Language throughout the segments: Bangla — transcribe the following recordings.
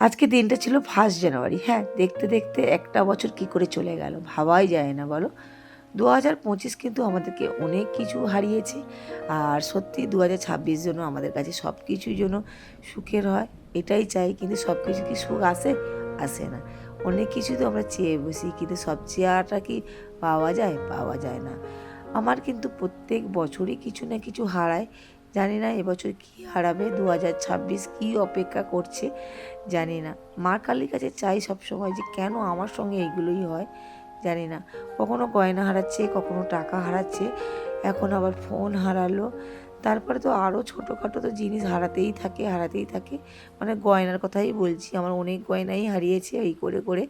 আজকে দিনটা ছিল ফার্স্ট জানুয়ারি। হ্যাঁ দেখতে দেখতে একটা বছর কি করে চলে গেল ভাবাই যায় না, বলো? দু হাজার পঁচিশ কিন্তু আমাদেরকে অনেক কিছু হারিয়েছে। আর সত্যি দু হাজার ছাব্বিশ জন্য আমাদের কাছে সব কিছুই যেন সুখের হয়, এটাই চাই। কিন্তু সব কিছু কি সুখ আসে আসে না। অনেক কিছু তো আমরা চেয়ে বসি, কিন্তু সব চেয়ারটা কি পাওয়া যায়? পাওয়া যায় না। আমার কিন্তু প্রত্যেক বছরই কিছু না কিছু হারায়। জানি না, এবছর কি হারাবে দু হাজার ছাব্বিশ কী অপেক্ষা করছে জানি না। মা কালীর কাছে চাই সবসময় যে কেন আমার সঙ্গে এইগুলোই হয় জানি না। কখনো গয়না হারাচ্ছে, কখনো টাকা হারাচ্ছে, এখন আবার ফোন হারালো। তারপরে তো আরও ছোটোখাটো তো জিনিস হারাতেই থাকে হারাতেই থাকে। মানে গয়নার কথাই বলছি, আমার অনেক গয়নাই হারিয়েছে এই করে করে।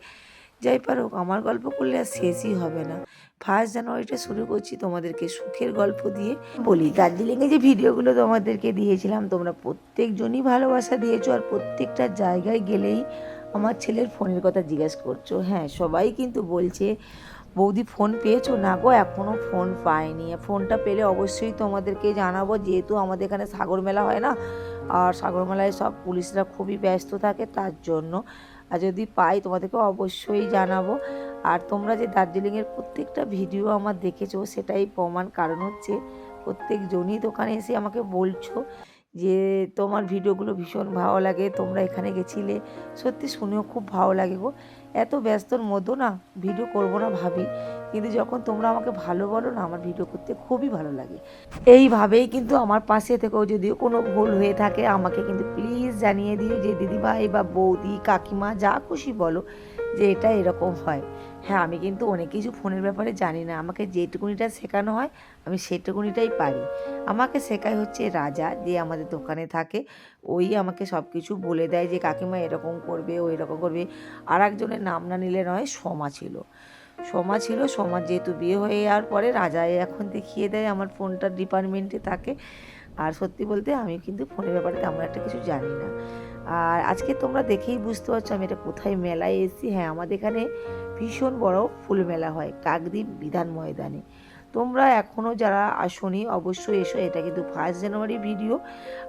যাই পারুক, আমার গল্প করলে আর শেষই হবে না। ফার্স্ট জানুয়ারিটা শুরু করছি তোমাদেরকে সুখের গল্প দিয়ে। বলি দার্জিলিংয়ে যে ভিডিওগুলো তোমাদেরকে দিয়েছিলাম, তোমরা প্রত্যেকজনই ভালোবাসা দিয়েছ আর প্রত্যেকটা জায়গায় গেলেই আমার ছেলের ফোনের কথা জিজ্ঞেস করছ। হ্যাঁ সবাই কিন্তু বলছে, বৌদি ফোন পেয়েছ? না গো এখনও ফোন পাইনি। ফোনটা পেলে অবশ্যই তোমাদেরকে জানাব, যেহেতু আমাদের এখানে সাগর মেলা হয় না। আর সাগর মেলায় সব পুলিশরা খুবই ব্যস্ত থাকে, তার জন্য আর যদি পাই তোমাদেরকে অবশ্যই জানাব। আর তোমরা যে দার্জিলিংয়ের প্রত্যেকটা ভিডিও আমার দেখেছ, সেটাই প্রমাণ কারণ হচ্ছে প্রত্যেকজনই দোকানে এসে আমাকে বলছো যে তোমার ভিডিওগুলো ভীষণ ভালো লাগে, তোমরা এখানে গেছিলে। সত্যি শুনেও খুব ভালো লাগে গো। এত ব্যস্তর মধ্যেও না ভিডিও করব না ভাবি। কিন্তু যখন তোমরা আমাকে ভালো বলো না, আমার ভিডিও করতে খুবই ভালো লাগে। এইভাবেই কিন্তু আমার পাশে থেকেও যদিও কোনো ভুল হয়ে থাকে, আমাকে কিন্তু প্লিজ জানিয়ে দিও যে, দিদিভাই বা বৌদি, কাকিমা, যা খুশি বলো যে, এটা এরকম হয়। হ্যাঁ আমি কিন্তু অনেক কিছু ফোনের ব্যাপারে জানি না। আমাকে যেটুকুনিটা শেখানো হয়, আমি সেটুকুনিটাই পারি। আমাকে শেখায় হচ্ছে রাজা, যে আমাদের দোকানে থাকে, ওই আমাকে সব কিছু বলে দেয় যে, কাকিমা এরকম করবে, ও এরকম করবে। আর একজনের নাম না নিলে নয়, সোমা ছিল। সোমা ছিল, সোমার যেহেতু বিয়ে হয়ে যাওয়ার পরে রাজাই এখন দেখিয়ে দেয় আমার ফোনটার ডিপার্টমেন্টে থাকে। আর সত্যি বলতে আমি কিন্তু ফোনের ব্যাপারে তেমন একটা কিছু জানি না। আর আজকে তোমরা দেখেই বুঝতে পারছ আমি এটা কোথায় মেলায় এসেছি। হ্যাঁ আমাদের এখানে ভীষণ বড় ফুল মেলা হয়, কাকদ্বীপ বিধান ময়দানে। তোমরা এখনও যারা আসনি, অবশ্যই এসো। এটা কিন্তু ফার্স্ট জানুয়ারি ভিডিও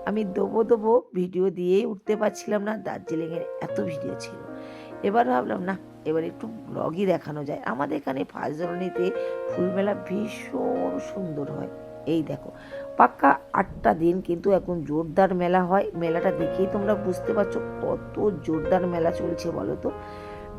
আমি দেবো দেবো ভিডিও দিয়েই উঠতে পারছিলাম না। দার্জিলিংয়ের এত ভিডিও ছিল। এবার ভাবলাম না এবার একটু ব্লগই দেখানো যায়। আমাদের এখানে ফার্স্ট ফুলমেলা ভীষণ সুন্দর হয়। এই দেখো, পাক্কা আটটা দিন কিন্তু এখন জোরদার মেলা হয়। মেলাটা দেখেই তোমরা বুঝতে পারছ কত জোরদার মেলা চলছে বলো তো।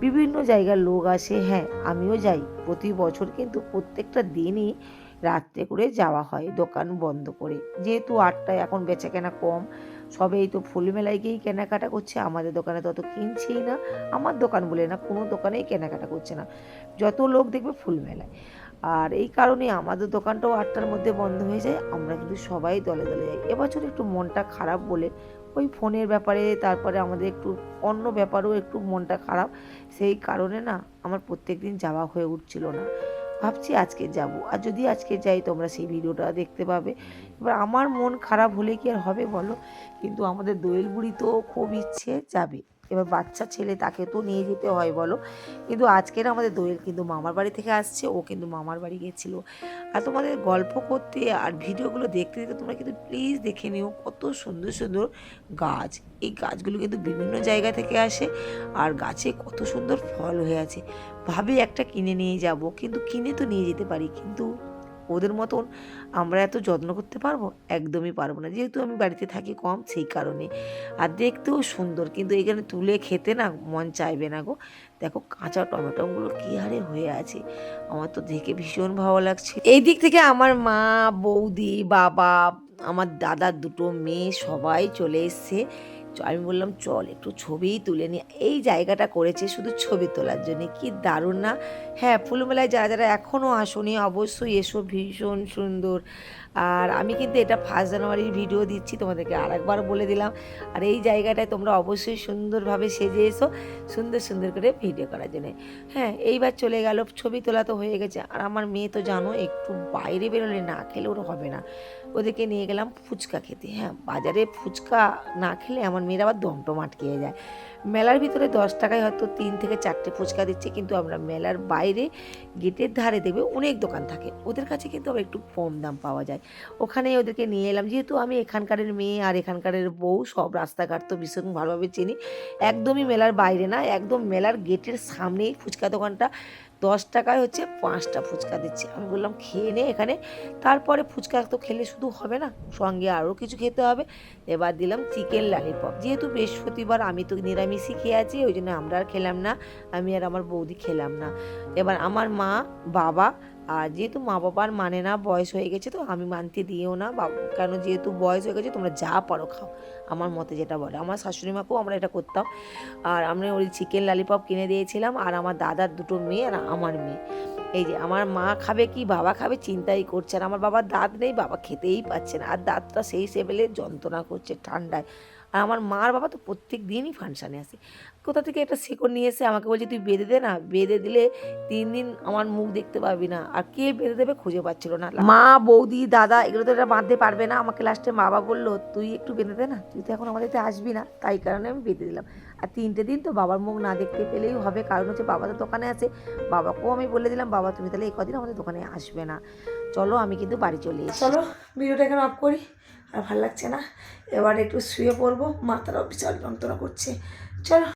বিভিন্ন জায়গার লোক আসে হ্যাঁ আমিও যাই। প্রতি বছর কিন্তু প্রত্যেকটা দিনই রাত্রে করে যাওয়া হয় দোকান বন্ধ করে। যেহেতু আটটায় এখন বেচা কেনা কম সবেই তো ফুল মেলায় গিয়েই কেনাকাটা করছে। আমাদের দোকানে তত কিনছেই না। আমার দোকান বলে না, কোনো দোকানেই কেনাকাটা করছে না। যত লোক দেখবে ফুল মেলায় আর এই কারণে আমাদের দোকানটাও আটটার মধ্যে বন্ধ হয়ে যায়। আমরা কিন্তু সবাই দলে দলে যাই। এবছর একটু মনটা খারাপ বলে ওই ফোনের ব্যাপারে, তারপরে আমাদের একটু অন্য ব্যাপারেও একটু মনটা খারাপ। সেই কারণে না, আমার প্রত্যেক দিন যাওয়া হয়ে উঠছিল না। ভাবছি আজকে যাব। আর যদি আজকে যাই, তোমরা সেই ভিডিওটা দেখতে পাবে। এবার আমার মন খারাপ হলে কি আর হবে বলো? কিন্তু আমাদের দোয়েল বুড়ি তো খুব ইচ্ছে যাবে। এবার বাচ্চা ছেলে, তাকে তো নিয়ে যেতে হয় বলো। কিন্তু আজকের আমাদের দোয়েল কিন্তু মামার বাড়ি থেকে আসছে, ও কিন্তু মামার বাড়ি গেছিল। আর তোমাদের গল্প করতে আর ভিডিওগুলো দেখতে দেখতে তোমরা কিন্তু প্লিজ দেখে নিও কত সুন্দর সুন্দর গাছ। এই গাছগুলো কিন্তু বিভিন্ন জায়গা থেকে আসে, আর গাছে কত সুন্দর ফল হয়ে আছে। ভাবি একটা কিনে নিয়ে যাব, কিন্তু কিনে তো নিয়ে যেতে পারি, কিন্তু ওদের মতন আমরা এত যত্ন করতে পারব? একদমই পারব না। যেহেতু আমি বাড়িতে থাকি কম, সেই কারণে। আর দেখতেও সুন্দর, কিন্তু এখানে তুলে খেতে না মন চাইবে না গো। দেখো কাঁচা টমেটোগুলো কী হারে হয়ে আছে। আমার তো দেখে ভীষণ ভালো লাগছে। এই দিক থেকে আমার মা, বৌদি, বাবা, আমার দাদার দুটো মেয়ে সবাই চলে এসছে। আমি বললাম, চল, একটু ছবিই তুলে নি। এই জায়গাটা করেছে শুধু ছবি তোলার জন্য। কি দারুণ না? হ্যাঁ ফুলমেলায় যারা যারা এখনও আসনি, অবশ্যই এসো, ভীষণ সুন্দর। আর আমি কিন্তু এটা ফার্স্ট জানুয়ারির ভিডিও দিচ্ছি, তোমাদেরকে আরেকবার বলে দিলাম। আর এই জায়গাটায় তোমরা অবশ্যই সুন্দরভাবে সেজে এসো, সুন্দর সুন্দর করে ভিডিও করার জন্য। হ্যাঁ এইবার চলে গেল, ছবি তোলা তো হয়ে গেছে। আর আমার মেয়ে তো জানো, একটু বাইরে বেরোলে না খেলে ওর হবে না। ওদেরকে নিয়ে গেলাম ফুচকা খেতে। হ্যাঁ বাজারে ফুচকা না খেলে আমার মেয়ের আবার দমটম আটকে যায়। মেলার ভিতরে দশ টাকায় হয়তো তিন থেকে চারটে ফুচকা দিচ্ছে, কিন্তু আমরা মেলার বাইরে গেটের ধারে দেখবে অনেক দোকান থাকে। ওদের কাছে কিন্তু আবার একটু কম দাম পাওয়া যায়। ওখানেই ওদেরকে নিয়ে এলাম। যেহেতু আমি এখানকারের মেয়ে আর এখানকারের বউ, সব রাস্তাঘাট তো ভীষণ ভালোভাবে চিনি। একদমই মেলার বাইরে না, একদম মেলার গেটের সামনেই ফুচকা দোকানটা দশ টাকায় হচ্ছে পাঁচটা ফুচকা দিচ্ছে। আমি বললাম, খেয়ে নে এখানে। তারপরে ফুচকা তো খেলে শুধু হবে না, সঙ্গে আরও কিছু খেতে হবে। এবার দিলাম চিকেন লালিপপ যেহেতু বৃহস্পতিবার আমি তো নিরামিষই খেয়ে আছি, ওই জন্য আমরা আর খেলাম না। আমি আর আমার বৌদি খেলাম না। এবার আমার মা, বাবা আর যেহেতু মা বাবার মানে না বয়স হয়ে গেছে, তো আমি মানতে দিও না বাবা। কেন যেহেতু বয়স হয়ে গেছে, তোমরা যা পারো খাও। আমার মতে যেটা বলে। আমার শাশুড়ি মাকেও আমরা এটা করতাম। আর আমরা ওই চিকেন লালিপপ কিনে দিয়েছিলাম, আর আমার দাদার দুটো মেয়ে আর আমার মেয়ে। এই যে, আমার মা খাবে কি, বাবা খাবে চিন্তাই করছে আর আমার বাবার দাঁত নেই, বাবা খেতেই পাচ্ছে না। আর দাঁতটা সেই সেবেলে যন্ত্রণা করছে ঠান্ডায়। আর আমার মার বাবা তো প্রত্যেক দিনই ফাংশানে আসে। কোথা থেকে একটা শেকড় নিয়ে এসে আমাকে বলছে, তুই বেঁধে দে না, বেঁধে দিলে তিন দিন আমার মুখ দেখতে পাবি না। আর কে বেঁধে দেবে খুঁজে পাচ্ছিল না। মা, বৌদি, দাদা এগুলো তো এটা বাঁধতে পারবে না। আমাকে লাস্টে মা বাবা বলল, তুই একটু বেঁধে দে না, তুই তো এখন আমাদের আসবি না। তাই কারণে আমি বেঁধে দিলাম। আর তিনটে দিন তো বাবার মুখ না দেখতে পেলেই হবে। কারণ হচ্ছে বাবা তো দোকানে আছে। বাবাকেও আমি বলে দিলাম, বাবা, তুমি তাহলে এই কদিন আমাদের দোকানে আসবে না। চলো, আমি কিন্তু বাড়ি চলে এসেছি। চলো ভিডিওটা এখানে অফ করি। আর ভালো লাগছে না। এবার একটু শুয়ে পড়ব। মাথাটাও বিশাল যন্ত্রণা করছে। চলো।